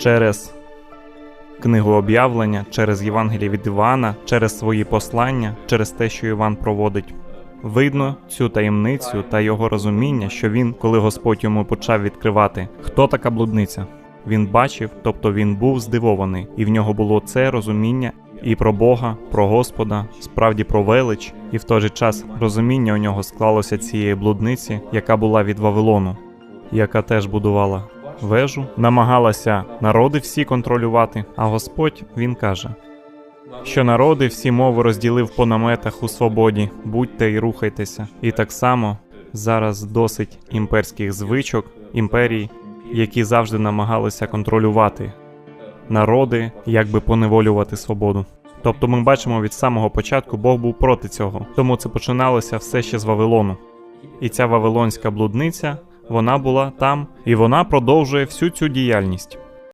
через книгу об'явлення, через Євангеліє від Івана, через свої послання, через те, що Іван проводить. Видно цю таємницю та його розуміння, що він, коли Господь йому почав відкривати, хто така блудниця. Він бачив, тобто він був здивований, і в нього було це розуміння і про Бога, про Господа, справді про велич, і в той же час розуміння у нього склалося цієї блудниці, яка була від Вавилону, яка теж будувала вежу, намагалася народи всі контролювати. А Господь він каже, що народи всі мови розділив по наметах у свободі, будьте і рухайтеся. І так само зараз досить імперських звичок, імперій, які завжди намагалися контролювати народи, якби поневолювати свободу. Тобто ми бачимо від самого початку Бог був проти цього, тому це починалося все ще з Вавилону. І ця вавилонська блудниця, вона була там, і вона продовжує всю цю діяльність.